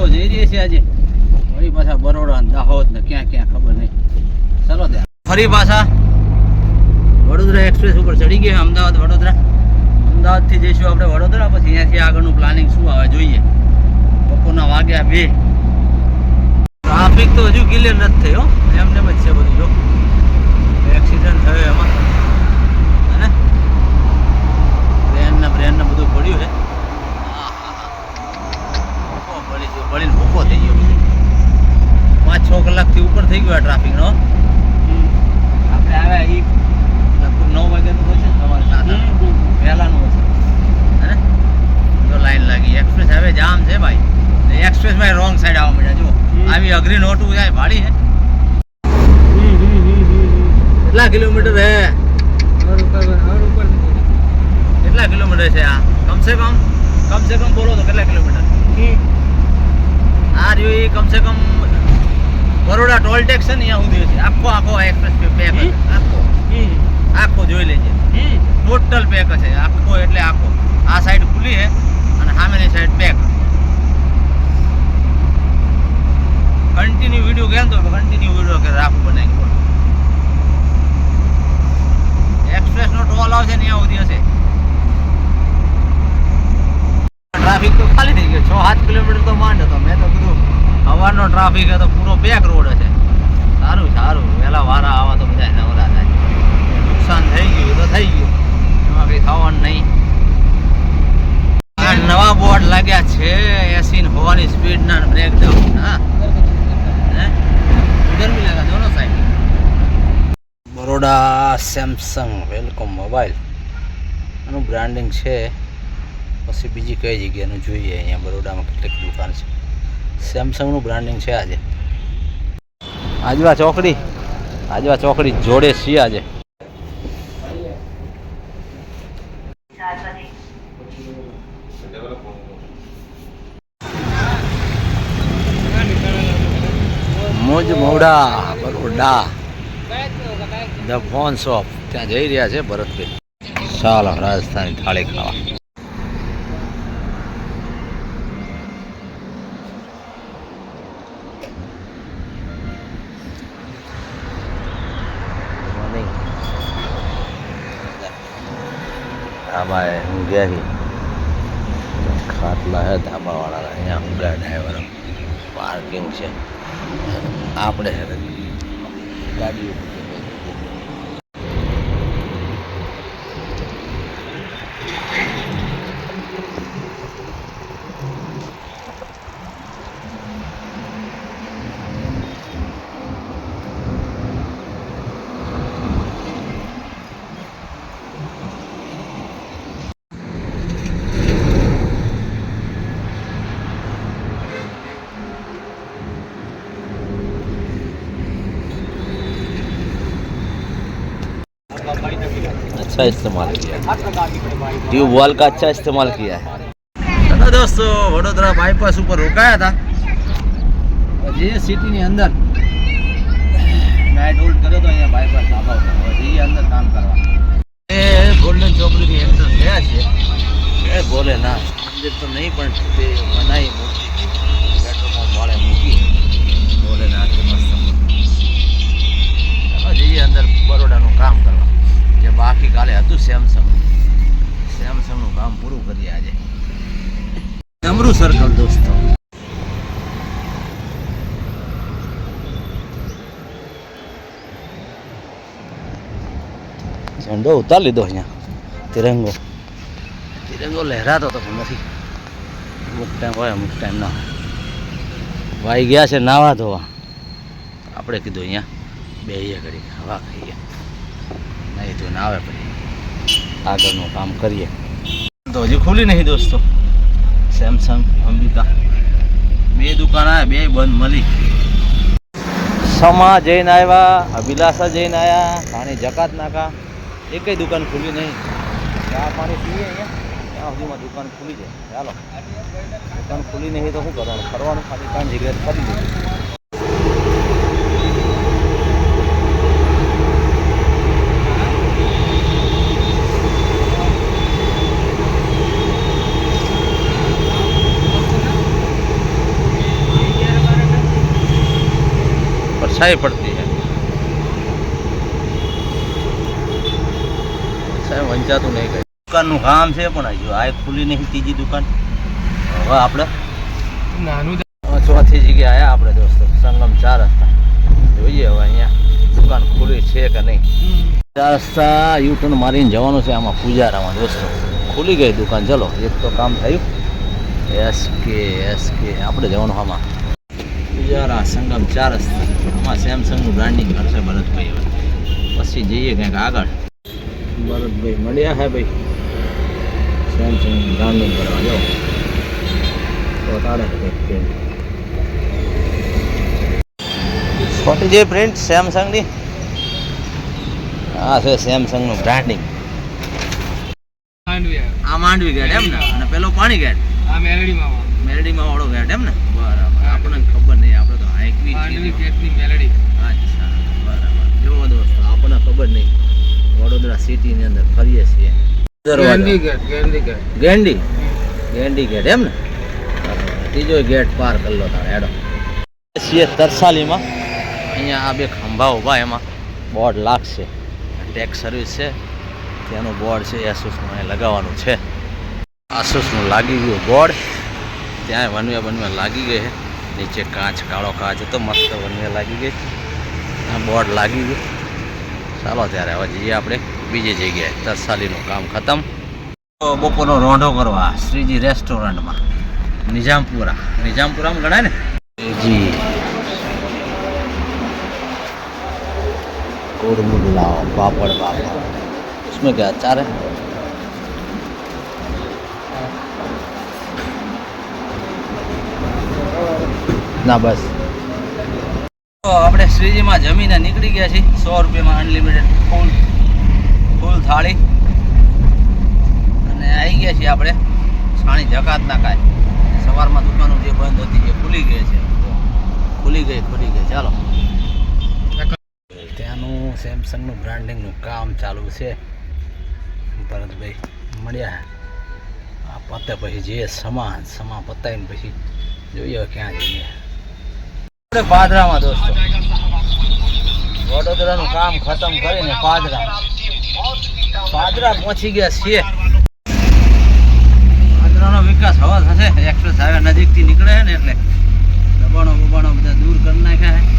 તો જઈ રહી છે આજે. ફરી પાછા બરોડા દાહોદ ને ક્યાં ક્યાં ખબર નહીં. ચલો ત્યાં. ફરી પાછા વડોદરા એક્સપ્રેસ ઉપર ચડી ગયા અમદાવાદ, વડોદરા. અમદાવાદથી જઈશું આપણે વડોદરા, પછી અહીંયાથી આગળનું પ્લાનિંગ શું આવે જોઈએ. બપોરના વાગ્યા બે. ટ્રાફિક તો હજુ ક્લિયર નથી થયો. એમને જ છે બધું જો એક્સિડન્ટ થયો એમાં હે બ્રેન ને બ્રેન ને બધું પડ્યું છે ભૂકો પડી ગયો પડીને ભૂકો થઈ ગયો પાંચ છ કલાકથી ઉપર થઈ ગયો આ ટ્રાફિકનો આપણે આવ્યા એ લગભગ નવ વાગ્યાનું હોય છે ને સવારે સાત આઠ. વહેલાનું હશે હે જો લાઈન લાગી એક્સપ્રેસ હવે જામ છે ભાઈ એક્સપ્રેસમાં રોંગ સાઈડ આવવા મળ્યા જો આવી અઘરી નોટું જાય ભાડી હે. કેટલા કિલોમીટર હે? કેટલા કિલોમીટર છે આ? કમસે કમ કમસે કમ બોલો તો કેટલા કિલોમીટર? આ રહ્યું એ કમસે કમ બરોડા ટોલ ટેક્સ છે ને અહીંયા સુધી છે. આખો આખો એક્સપ્રેસ પેક આખો. આખો જોઈ લેજે. ટોટલ પેક છે. આખો એટલે આખો. આ સાઈડ ખુલી છે અને સામેની સાઈડ પેક કન્ટિન્યુ વીડિયો કેમ તો કન્ટિન્યુ વીડિયો કે રાખવું બનાવી એક્સપ્રેસ નો ટોલ આવશે ને ત્યાં સુધી હશે. ટ્રાફિક તો ખાલી થઈ ગયો. છ સાત કિલોમીટર તો માંડ હતો. મેં તો કીધું, સવારનો ટ્રાફિક હતો, પૂરો પેક રોડ હશે. સારું સારું. વહેલા વારા આવા તો બધા નવરા થાય. નુકસાન થઈ ગયું તો થઈ ગયું. એમાં કંઈ થવાનું નહીં. નવા બોર્ડ લાગ્યા છે. એસી હોવાની સ્પીડ ના બ્રેક ડાઉન હે? ભી લગા દોનો side Baroda Samsung welcome mobile એનું બ્રાન્ડિંગ છે. પછી બીજી કઈ જગ્યાનું જોઈએ અહીંયા બરોડામાં કેટલીક દુકાન છે. સેમસંગનું બ્રાન્ડિંગ છે આજે. આજવા ચોકડી. આજવા ચોકડી જોડે છીએ આજે. મોડા, બરોડા. ધ ફોન શોપ ત્યાં જઈ રહ્યા છે ભરતભાઈ. ચાલો રાજસ્થાની થાળી ખાવા. મોર્નિંગ ધાબા હું ગયા છી ખાટલા હે ધાબા વાળા અહીંયા ઊંઘા ડ્રાઈવર પાર્કિંગ છે. આપણે હે अच्छा इस्तेमाल किया ट्यूब वॉल का अच्छा इस्तेमाल किया है દાદા દોસ્તો વડોદરા બાયપાસ ઉપર રોકાયા હતા જે સિટીની અંદર નાઇટ હોલ્ડ કર્યો તો અહીંયા બાયપાસ ધાબા ઉપર હવે જઈએ અંદર કામ કરવા એ ગોલ્ડન ચોકડીની એન્ટર થયા છે એ બોલે ના મંદિર તો નહીં પણ તે બનાવી મૂકી કાલે હતું સેમસંગ સેમસંગનું કામ પૂરું કરીએ આજે. ડમરૂ સર્કલ દોસ્તો. ઝંડો ઉતાર લીધો અહીંયા. તિરંગો. તિરંગો લહેરાતો તો નથી. અમુક ટાઈમ હોય અમુક ટાઈમ ના વાઈ ગયા છે નાવા ધોવા. આપણે કીધું અહીંયા બેહીએ ઘડી હવા ખાઈએ. નહીં તો ના આવે પછી આગળનું કામ કરીએ. તો હજી ખુલી નહીં દોસ્તો. સેમસંગ અંબિકા. બે દુકાન આવ્યા બે બંધ મળી સમા જઈને આવ્યા અભિલાષા જઈને આવ્યા પાણી જકાત નાકા એકેય દુકાન ખુલી નહીં. ચા પાણી પીએ અહીંયા. ત્યાં સુધીમાં દુકાન ખુલી જાય. ચાલો. દુકાન ખુલી નહીં તો શું કરવાનું? ફરવાનું ખાલી કાંઈ જગ્યાએ ફરી દીધું परछाई पड़ती है સાહેબ વંચાતું નહીં કઈ દુકાનનું કામ છે પણ હજુ આ ખુલી નહીં ત્રીજી દુકાન હવે આપણે નાનું ચોથી જગ્યાએ આવ્યા આપણે દોસ્તો સંગમ ચાર રસ્તા જોઈએ હવે અહીંયા દુકાન ખુલી છે કે નહીં ચાર રસ્તા યુ ટર્ન મારીને જવાનું છે આમાં પૂજારામાં દોસ્તો ખુલી ગઈ દુકાન ચલો એક તો કામ થયું એસ કે એસ કે આપણે જવાનું આમાં પૂજારા સંગમ ચાર રસ્તા આમાં સેમસંગનું બ્રાન્ડિંગ કરશે ભરતભાઈ હવે. પછી જઈએ કંઈક આગળ. ભરતભાઈ મળ્યા હે ભાઈ. સેમસંગનું બ્રાન્ડિંગ કરવા જાઓ તો તારે કંઈક ખોટી જે પ્રિન્ટ સેમસંગની આ છે સેમસંગનું બ્રાન્ડિંગ આ માંડવી ગેટ એમ ને? અને પેલો પાણી ગેટ આ મેરડીમાં મેરડીમાં વાળો ગેટ એમ ને? બરાબર. આપણને ખબર નહીં આપણે તો હાઈકવી માંડવી ગેટની મેલડી. અચ્છા બરાબર. જો દોસ્તો આપણને ખબર નહીં. વડોદરા સિટીની અંદર ફરીએ છીએ. Gendi gate Gendi gate Gendi? Gendi gate એમ ને. ત્રીજો ગેટ પાર કરલો તારે હેડો. છીએ તરસાલીમાં. અહીંયા આ બે ખંભા ઊભા એમાં. બોર્ડ લાગશે. ટેક્સ સર્વિસ છે. ત્યાંનું બોર્ડ છે એસુસનું અહીં લગાવવાનું છે. આસુસનું લાગી ગયું બોર્ડ. ત્યાં વનવે બનવે લાગી ગઈ છે. નીચે કાચ કાળો કાચ હતો મસ્ત વનવે લાગી ગઈ આ બોર્ડ લાગી ગયું ચાલો ત્યારે હવે જઈએ આપણે બીજી જગ્યાએ તરસાલીનું કામ ખતમ તો બપોરનો રોંઢો કરવા શ્રીજી રેસ્ટોરન્ટમાં નિઝામપુરા નિઝામપુરામાં ગણાય ને જી कोरमुड लाओ पापड़ पापड़ उसमें क्या अचार है ના, બસ. તો આપણે શ્રીજીમાં જમીને નીકળી ગયા છીએ. સો રૂપિયામાં અનલિમિટેડ ફૂલ ફૂલ થાળી. અને આવી ગયા છીએ આપણે સાણી જકાત ના કાંઈ. સવારમાં દુકાનો જે બંધ હતી એ ખુલી ગઈ છે. ખુલી ગઈ ખુલી ગઈ. ચાલો. ત્યાંનું સેમસંગનું બ્રાન્ડિંગનું કામ ચાલુ છે. ભરતભાઈ મળ્યા. આ પતે પછી જે સમા સમા પતાવીને પછી જોઈએ ક્યાં જઈએ. પાદરામાં, દોસ્તો. વડોદરાનું કામ ખતમ કરીને પાદરા. પાદરા પહોંચી ગયા છીએ. પાદરાનો વિકાસ હવા થશે. એક્સપ્રેસ હાઈવે નજીકથી નીકળે ને એટલે દબાણો બબાણો બધા દૂર કરી નાખ્યા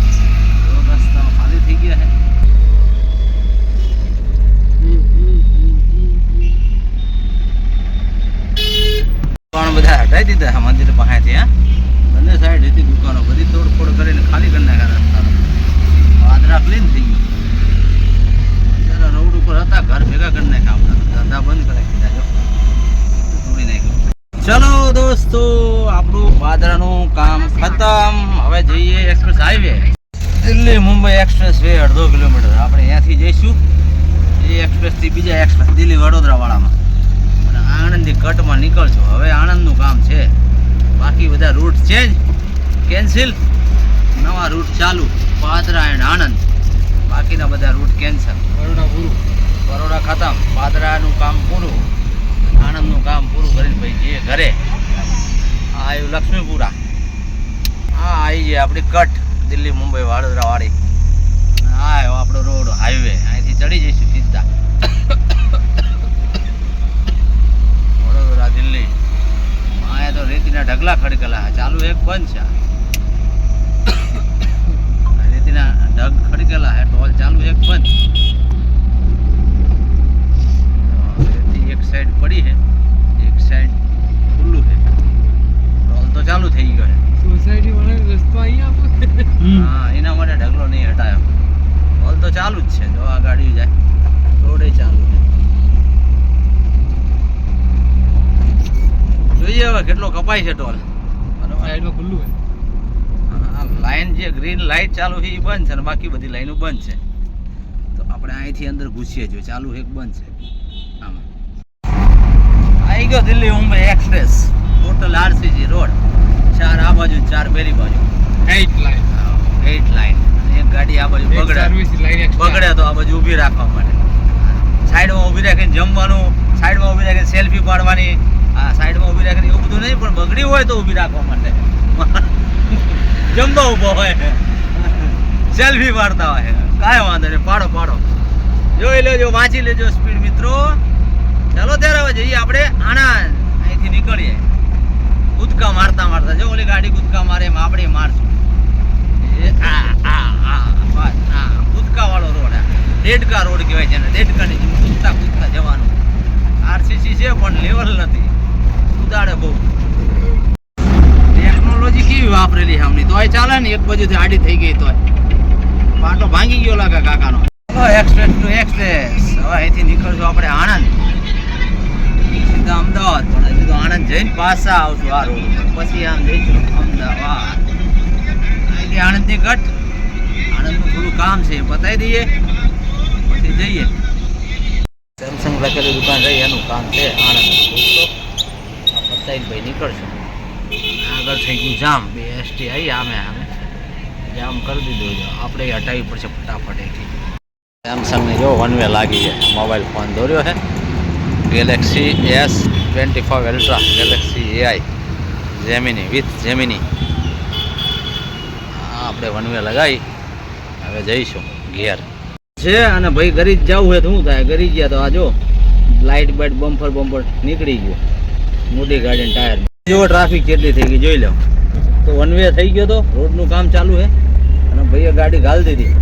જો ચલો દોસ્તો, આપણું બાદરાનું કામ ખતમ. હવે જઈએ express highway Delhi Mumbai expressway અડધો કિલોમીટર. આપણે અહીંયાથી જઈશું. એ એક્સપ્રેસથી બીજા એક્સપ્રેસ દિલ્હી વડોદરાવાળામાં. અને આણંદથી કટમાં નીકળશું હવે આણંદનું કામ છે. બાકી બધા રૂટ ચેન્જ કેન્સલ નવા રૂટ ચાલુ. પાદરા એન્ડ આણંદ. બાકીના બધા રૂટ કેન્સલ બરોડા પૂરું બરોડા ખતમ પાદરાનું કામ પૂરું, આણંદનું કામ પૂરું કરીને ભાઈ જઈએ ઘરે આવ્યું લક્ષ્મીપુરા. હા આવી જાય આપણી કટ દિલ્હી, મુંબઈ, વડોદરાવાળી. હા આવ્યો આપણો રોડ હાઈવે અહીંથી ચડી જઈશું સીધા. વડોદરા, દિલ્હી. અહીંયા તો રેતીના ઢગલા ખડકેલા ચાલુ એક બંધ છે રેતીના ઢગ ખડકેલા હે ટોલ ચાલુ એક બંધ રેતી એક સાઈડ પડી છે એક સાઈડ ખુલ્લું છે. ટોલ તો ચાલુ થઈ ગયો છે. સોસાયટી વાળા રસ્તો અહીંયા આપો. હા એના માટે ઢગલો નહીં હટાયો. રોલ તો ચાલુ જ છે જો આ ગાડી જાય. રોડે ચાલુ છે. જોઈએ હવે કેટલો કપાય છે ટોલ. સાઈડમાં ખુલ્લું હોય. આ લાઈન જે ગ્રીન લાઈટ ચાલુ છે એ બંધ છે અને બાકી બધી લાઈનો બંધ છે. તો આપણે અહીંથી અંદર ઘૂસીએ છીએ ચાલુ એક બંધ છે? ગયો Delhi Mumbai express total RCG road. ચાર આ બાજુ ચાર પેલી બાજુ. એઇટ લાઈન એટ લાઈન એક ગાડી આ બાજુ બગડે. બગડે તો આ બાજુ ઊભી રાખવા માટે. સાઈડમાં ઊભી રાખીને જમવાનું સાઈડમાં ઊભી રાખીને સેલ્ફી પાડવાની. આ સાઈડમાં ઊભી રાખીને એવું બધું નહીં પણ બગડી હોય તો ઊભી રાખવા માટે. જમવા ઊભો હોય. સેલ્ફી પાડતા હોય. કાંઈ વાંધો નહીં. પાડો પાડો. જોઈ લેજો વાંચી લેજો સ્પીડ મિત્રો. ચાલો ત્યારે હવે જઈએ આપણે આણંદ અહીંથી નીકળીએ. કૂદકા મારતા મારતા. જો ઓલી ગાડી કૂદકા મારે એમ આપણે મારશું. કૂદકા વાળો રોડ આ. દેડકા રોડ કહેવાય છે દેડકાની જેમ કૂદતા કૂદતા જવાનું. આરસીસી છે પણ લેવલ નથી. ઉદાડે બહુ. ટેકનોલોજી કેવી વાપરેલી આમની? તોય ચાલે ને, એક બાજુથી આડી થઈ ગઈ તોય. પાટો ભાંગી ગયો લાગે કાકાનો. એક્સપ્રેસ ટુ એક્સપ્રેસ હવે અહીંથી નીકળશું આપણે આણંદ. સીધા અમદાવાદ. પણ તો આણંદ જઈને પાછા આવશું આ રોડ પછી આમ જઈશું અમદાવાદ. અહીંથી આણંદની ઘટ. આણંદનું થોડું કામ છે, એ પતાવી દઈએ. પછી જઈએ. સેમસંગ લખેલી દુકાન રહી, એનું કામ છે આણંદ. પતાવીને ભાઈ નીકળશું. આગળ થઈ ગયું જામ. બે એસટી આવી આમે આમે. જામ કરી દીધું આપણે એ હટાવવી પડશે ફટાફટ એથી. સેમસંગને જો વન વે લાગી છે. મોબાઈલ ફોન દોર્યો છે. Galaxy S twenty five Ultra Galaxy AI Gemini with Gemini આપણે વન વે લગાવી હવે જઈશું ઘેર. છે અને ભાઈ ઘરી જ જવું હોય તો શું થાય? ઘરી ગયા તો આ જો લાઇટ બાઇટ બમ્પર બમ્પર નીકળી ગયો. મોટી ગાડી ટાયર જેવો ટ્રાફિક કેટલી થઈ ગઈ જોઈ લો. તો વન વે થઈ ગયો તો રોડનું કામ ચાલુ છે અને ભાઈએ ગાડી ગાલ દીધી.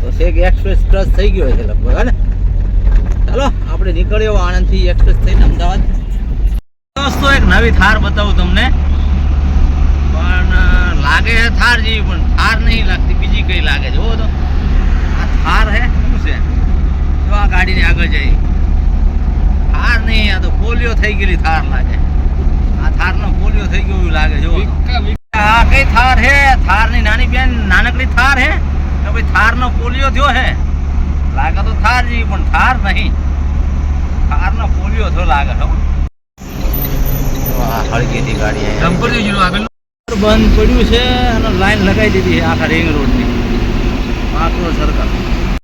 તો શેક એક્સપ્રેસ ટ્રસ થઈ ગયો છે લગભગ હા ને? ચાલો આપણે નીકળ્યો આણંદથી એક્સપ્રેસ થઈને અમદાવાદ. દોસ્તો એક નવી થાર બતાવું તમને. પણ લાગે છે થાર જેવી પણ થાર નહીં લાગતી. બીજી કઈ લાગે છે. તો આ થાર હે શું છે? જો આ ગાડીને આગળ જઈ થાર નહીં આ તો પોલિયો થઈ ગયેલી થાર લાગે. આ થારનો પોલિયો થઈ ગયો એવું લાગે જો આ કઈ થાર હે? થારની નાની બેન નાનકડી થાર હે? કે ભાઈ થારનો પોલિયો થયો હે? લાગે તો થાર જેવી પણ થાર નહીં. થાર નો પોલિયો થો લાગે હો. આ હળગીથી ગાડી. ડમ્પર લો આગળ બંધ પડ્યું છે અને લાઈન લગાવી દીધી છે આખા રિંગ રોડની. આખરો સર્કલ